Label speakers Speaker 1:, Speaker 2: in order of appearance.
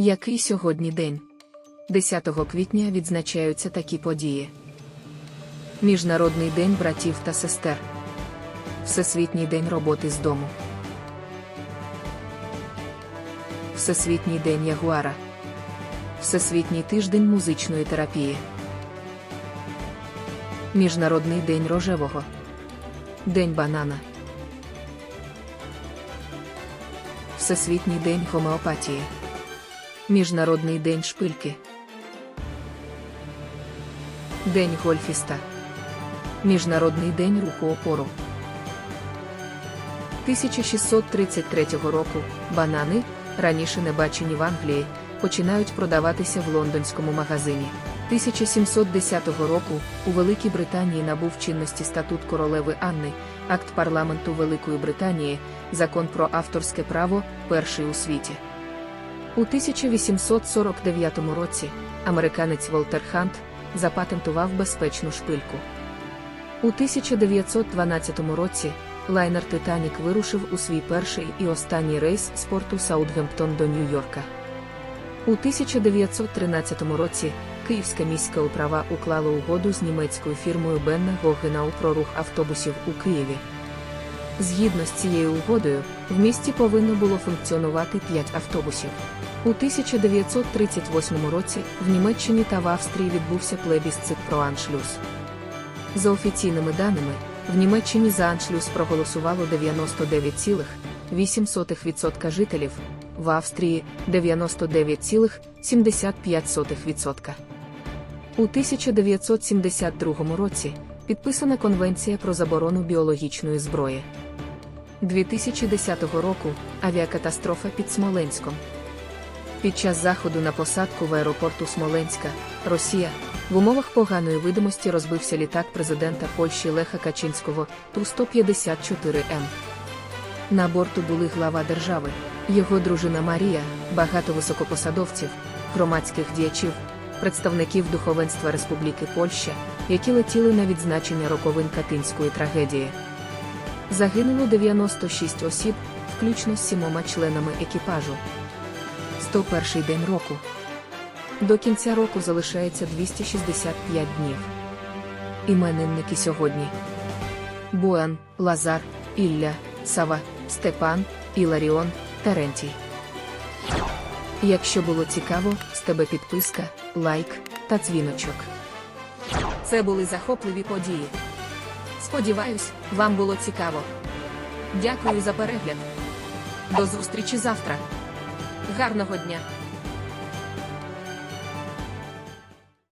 Speaker 1: Який сьогодні день? 10 квітня відзначаються такі події. Міжнародний день братів та сестер. Всесвітній день роботи з дому. Всесвітній день ягуара. Всесвітній тиждень музичної терапії. Міжнародний день рожевого. День банана. Всесвітній день гомеопатії. Міжнародний день шпильки. День гольфіста. Міжнародний день руху опору. 1633 року банани, раніше не бачені в Англії, починають продаватися в лондонському магазині. 1710 року у Великій Британії набув чинності статут королеви Анни, акт парламенту Великої Британії, закон про авторське право, перший у світі. У 1849 році американець Волтер Хант запатентував безпечну шпильку. У 1912 році лайнер Титанік вирушив у свій перший і останній рейс з порту Саутгемптон до Нью-Йорка. У 1913 році Київська міська управа уклала угоду з німецькою фірмою Бенна Гогенау про рух автобусів у Києві. Згідно з цією угодою, в місті повинно було функціонувати 5 автобусів. У 1938 році в Німеччині та в Австрії відбувся плебісцит про аншлюз. За офіційними даними, в Німеччині за аншлюз проголосувало 99,8% жителів, в Австрії 99,75%. У 1972 році підписана Конвенція про заборону біологічної зброї. 2010 року авіакатастрофа під Смоленськом. Під час заходу на посадку в аеропорту Смоленська, Росія, в умовах поганої видимості розбився літак президента Польщі Леха Качинського Ту-154М. На борту були глава держави, його дружина Марія, багато високопосадовців, громадських діячів, представників духовенства Республіки Польща, які летіли на відзначення роковин Катинської трагедії. Загинуло 96 осіб, включно з сімома членами екіпажу. 101 день року. До кінця року залишається 265 днів. Іменинники сьогодні: Буан, Лазар, Ілля, Сава, Степан, Іларіон, Терентій. Якщо було цікаво, з тебе підписка, лайк та дзвіночок. Це були захопливі події. Сподіваюсь, вам було цікаво. Дякую за перегляд. До зустрічі завтра. Гарного дня!